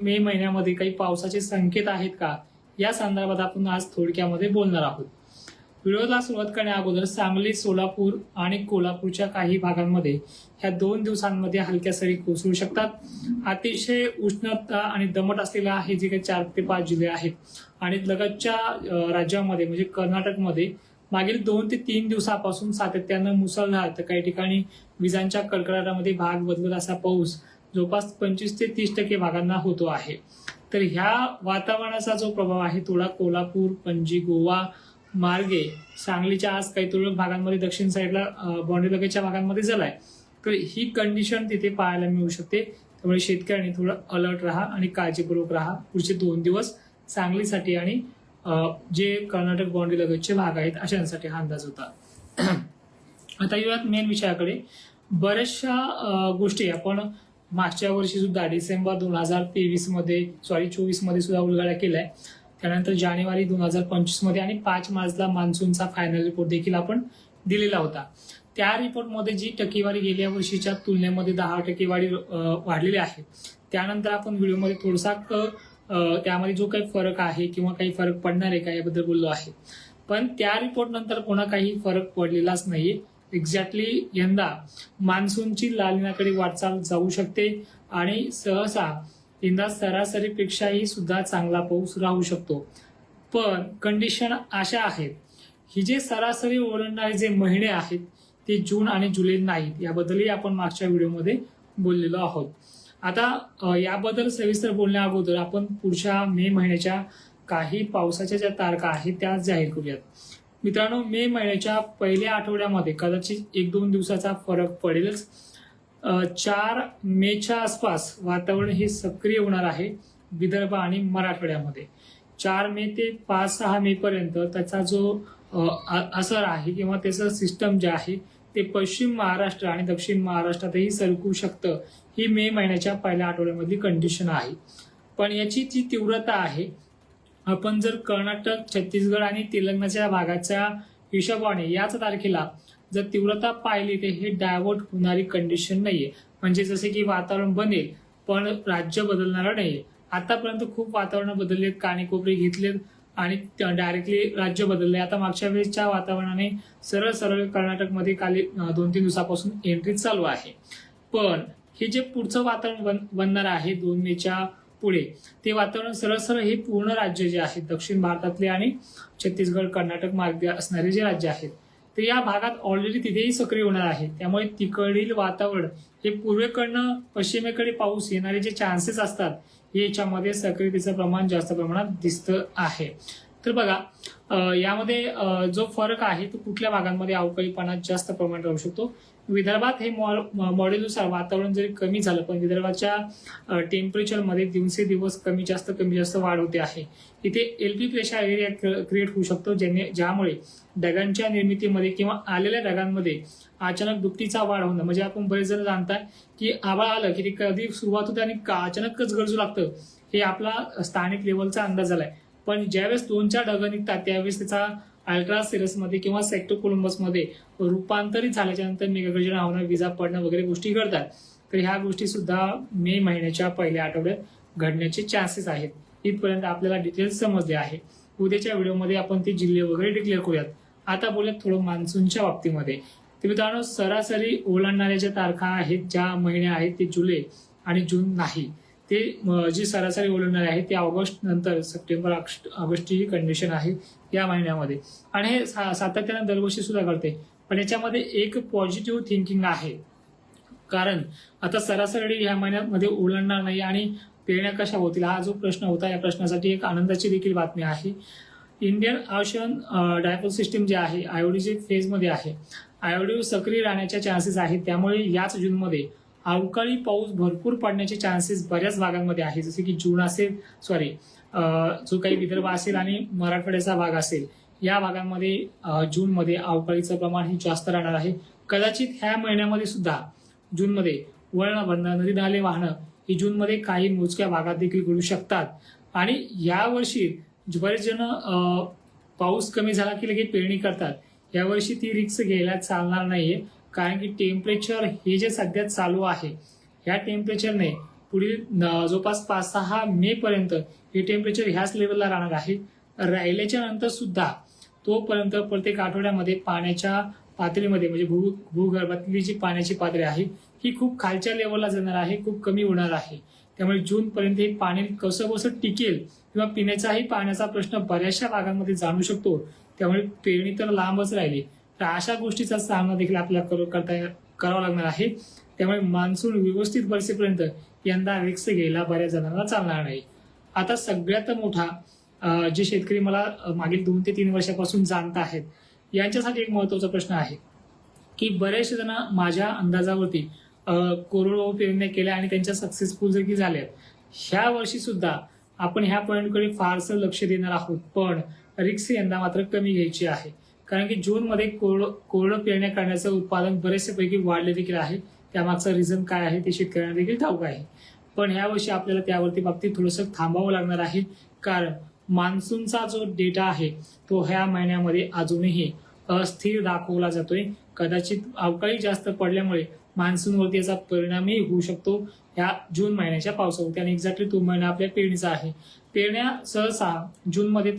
मे महिन्यामध्ये काही पावसाचे संकेत आहेत का? या संदर्भात आपण आज थोडक्यामध्ये बोलणार आहोत. व्हिडिओला सुरुवात करण्या अगोदर सांगली सोलापूर आणि कोल्हापूरच्या काही भागांमध्ये ह्या दोन दिवसांमध्ये हलक्या सरी कोसळू शकतात. अतिशय उष्णता आणि दमट असलेला हे जे काही चार ते पाच जिल्हे आहेत आणि लगतच्या राज्यामध्ये म्हणजे कर्नाटकमध्ये मागील दोन ते तीन दिवसापासून सातत्यानं मुसळधार तर काही ठिकाणी विजांच्या कडकडाटामध्ये भाग बदलत असा पाऊस जवळपास पंचवीस ते तीस टक्के भागांना होतो आहे. तर ह्या वातावरणाचा जो प्रभाव आहे थोडा कोल्हापूर पणजी गोवा मार्गे सांगलीच्या आज काही तुरळक भागांमध्ये दक्षिण साईडला बॉन्ड्री लगेच्या भागांमध्ये झालाय. तर ही कंडिशन तिथे पाहायला मिळू शकते. त्यामुळे शेतकऱ्यांनी थोडं अलर्ट राहा आणि काळजीपूर्वक राहा. पुढचे दोन दिवस सांगलीसाठी आणि जे कर्नाटक बॉन्डी लगतचे भाग आहेत अशांसाठी हा अंदाज होता. आता येऊयात मेन विषयाकडे. बऱ्याचशा गोष्टी आपण मागच्या वर्षी सुद्धा डिसेंबर दोन हजार तेवीसमध्ये सॉरी चोवीसमध्ये सुद्धा उलगडा केलाय. त्यानंतर जानेवारी दोन हजार पंचवीसमध्ये आणि पाच मार्चला मान्सूनचा फायनल रिपोर्ट देखील आपण दिलेला होता. त्या रिपोर्टमध्ये जी टक्केवारी गेल्या वर्षीच्या तुलनेमध्ये दहा टक्केवारी वाढलेली आहे. त्यानंतर आपण व्हिडिओमध्ये थोडासा त्यामध्ये जो काही फरक आहे किंवा काही फरक पडणार आहे का याबद्दल बोललो आहे. पण त्या रिपोर्ट नंतर पुन्हा काही फरक पडलेलाच नाहीये. एक्झॅक्टली यंदा मान्सूनची लालिनाकडे वाटचाल जाऊ शकते आणि सहसा यंदा सरासरीपेक्षाही सुद्धा चांगला पाऊस राहू शकतो. पण कंडिशन अशा आहेत. ही जे सरासरी ओलांडणारे जे महिने आहेत ते जून आणि जुलै नाहीत. याबद्दलही आपण मागच्या व्हिडिओमध्ये बोललेलो आहोत. आता याबद्दल सविस्तर बोलण्या अगोदर आपण पुढच्या मे महिन्याच्या काही पावसाच्या ज्या तारखा आहेत त्या जाहीर करूयात. मित्रांनो मे महिन्याच्या पहिल्या आठवड्यामध्ये कदाचित एक दोन दिवसाचा फरक पडेलच. चार मेच्या आसपास वातावरण हे सक्रिय होणार आहे विदर्भ आणि मराठवाड्यामध्ये. चार मे ते पाच सहा मे पर्यंत त्याचा जो असर आहे किंवा त्याचं सिस्टम जे आहे ते पश्चिम महाराष्ट्र आणि दक्षिण महाराष्ट्रातही सरकू शकतं. ही मे महिन्याच्या पहिल्या आठवड्यामधली कंडिशन आहे. पण याची जी तीव्रता आहे आपण जर कर्नाटक छत्तीसगड आणि तेलंगणाच्या भागाच्या हिशोबाने याच तारखेला जर तीव्रता पाहिली तर हे डायव्हर्ट होणारी कंडिशन नाहीये. म्हणजे जसे की वातावरण बनेल पण राज्य बदलणार नाहीये. आतापर्यंत खूप वातावरण बदललेत कानेकोपरे घेतलेत आणि डायरेक्टली राज्य बदलले आता मागच्या वेळेसच्या वातावरणाने सरळ सरळ कर्नाटकमध्ये काली दोन तीन दिवसापासून एंट्री चालू आहे. पण हे जे पुढचं वातावरण बन- बनणार आहे दोन मेच्या पुढे. ते वातावरण सरळ सरळ हे पूर्ण राज्य जे आहेत दक्षिण भारतातले आणि छत्तीसगड कर्नाटक मार्गे असणारे जे राज्य आहेत तर या भागात ऑलरेडी तिथेही सक्रिय होणार आहे. त्यामुळे तिकडील वातावरण हे पूर्वेकडनं पश्चिमेकडे पाऊस येणारे जे चान्सेस असतात हे याच्यामध्ये सक्रियतेचं प्रमाण जास्त प्रमाणात दिसतं आहे. तर बघा यामध्ये जो फरक आहे तो कुठल्या भागांमध्ये अवकाळीपणा जास्त प्रमाणात राहू शकतो? विदर्भात हे मॉडेलनुसार वातावरण जरी कमी झालं पण विदर्भाच्या टेम्परेचरमध्ये दिवसेदिवस कमी जास्त कमी जास्त वाढ होते आहे. इथे L P pressure area create होऊ शकतो ज्याने ज्यामुळे ढगांच्या निर्मितीमध्ये किंवा आलेल्या ढगांमध्ये अचानक दुपटीचा वाढ होणं म्हणजे आपण बरेच जण जाणताय की आभाळ आलं की ते कधी सुरुवात होते आणि का अचानकच गरजू लागतं हे आपला स्थानिक लेवलचा अंदाज झालाय. पण ज्यावेळेस दोन चार ढगं निघतात त्यावेळेस त्याचा अल्ट्रा सिरसमध्ये किंवा सेक्टो मध्ये रूपांतरित झाल्याच्यानंतर मेगागर्जना होणं विजा पडणं वगैरे गोष्टी घडतात. तर ह्या गोष्टी सुद्धा मे महिन्याच्या पहिल्या आठवड्यात घडण्याचे चान्सेस आहेत. इथपर्यंत आपल्याला डिटेल्स समजले आहे. उद्याच्या व्हिडिओमध्ये आपण ते जिल्हे वगैरे डिक्लेअर करूयात. आता बोलूयात थोडं मान्सूनच्या बाबतीमध्ये. तर मित्रांनो सरासरी ओलांडणाऱ्या ज्या तारखा आहेत ज्या महिन्या आहेत ते जुलै आणि जून नाही. ते जी सरासरी ओलांडणार आहे ते ऑगस्ट नंतर सप्टेंबर ऑगस्ट ऑगस्टची ही कंडिशन आहे या महिन्यामध्ये. आणि हे सा- सातत्यानं दरवर्षी सुद्धा घडते. पण याच्यामध्ये एक पॉझिटिव्ह थिंकिंग आहे. कारण आता सरासरी ह्या महिन्यामध्ये ओलांडणार नाही आणि पेरण्या कशा होतील हा जो प्रश्न होता या प्रश्नासाठी एक आनंदाची देखील बातमी आहे. इंडियन ओशन डायपोल सिस्टीम जे आहे आयोडीचे फेजमध्ये आहे. आयओडी सक्रिय राहण्याच्या चान्सेस आहेत. त्यामुळे याच जूनमध्ये अवकाळी पाऊस भरपूर पडण्याचे चान्सेस बऱ्याच भागांमध्ये आहे जसे की जून असेल सॉरी जो काही विदर्भ असेल आणि मराठवाड्याचा भाग असेल या भागांमध्ये जूनमध्ये अवकाळीचं प्रमाण हे जास्त राहणार आहे. कदाचित ह्या महिन्यामध्ये सुद्धा जूनमध्ये वळण भरणं नदी नाले वाहणं ही जूनमध्ये काही मोजक्या भागात देखील घडू शकतात. आणि यावर्षी बरेच जण पाऊस कमी झाला की लगेच पेरणी करतात. यावर्षी ती रिक्स घ्यायला चालणार नाहीये. कारण की टेम्परेचर हे जे सध्या चालू आहे ह्या टेम्परेचरने पुढील जवळपास पाच सहा मे पर्यंत हे टेम्परेचर ह्याच लेवलला राहणार आहे. राहिल्याच्या नंतर सुद्धा तोपर्यंत प्रत्येक आठवड्यामध्ये पाण्याच्या पातळीमध्ये म्हणजे भू भूगर्भातली जी पाण्याची पातळी आहे ही खूप खालच्या लेवलला जाणार आहे खूप कमी होणार आहे. त्यामुळे जून पर्यंत हे पाणी कसं कसं टिकेल किंवा पिण्याचाही पाण्याचा प्रश्न बऱ्याचशा भागांमध्ये जाणू शकतो. त्यामुळे पेरणी तर लांबच राहिली. तर अशा गोष्टीचा सामना देखील आपल्याला करू- करता करावा लागणार आहे. त्यामुळे मान्सून व्यवस्थित बरसेपर्यंत यंदा रिक्स घ्यायला बऱ्याच जणांना चालणार नाही. आता सगळ्यात मोठा जे शेतकरी मला मागील दोन ते तीन वर्षापासून जाणत आहेत यांच्यासाठी एक महत्त्वाचा प्रश्न आहे की बरेचसे जण माझ्या अंदाजावरती कोरडवाहू पेरण्या केल्या आणि त्यांच्या सक्सेसफुल जर की झाल्या ह्या वर्षी सुद्धा आपण ह्या पॉईंटकडे फारसं लक्ष देणार आहोत पण रिक्स यंदा मात्र कमी घ्यायची आहे. कारण की जूनमध्ये कोरड कोरडं पेरण्या करण्याचं उत्पादन बरेचसे पैकी वाढले देखील आहे. त्यामागचं रिझन काय आहे ते शेतकऱ्यांना देखील ठाऊक आहे. पण ह्या वर्षी आपल्याला त्यावरती बाबतीत थोडंसं थांबावं लागणार आहे. कारण मान्सूनचा जो डेटा आहे तो ह्या महिन्यामध्ये अजूनही अस्थिर दाखवला जातोय. कदाचित अवकाळी जास्त पडल्यामुळे मान्सूनवरती याचा परिणामही होऊ शकतो ह्या जून महिन्याच्या पावसावरती आणि एक्झॅक्टली तो महिना आपल्या पेरणीचा आहे. पेरण्या सहसा जूनमध्ये तर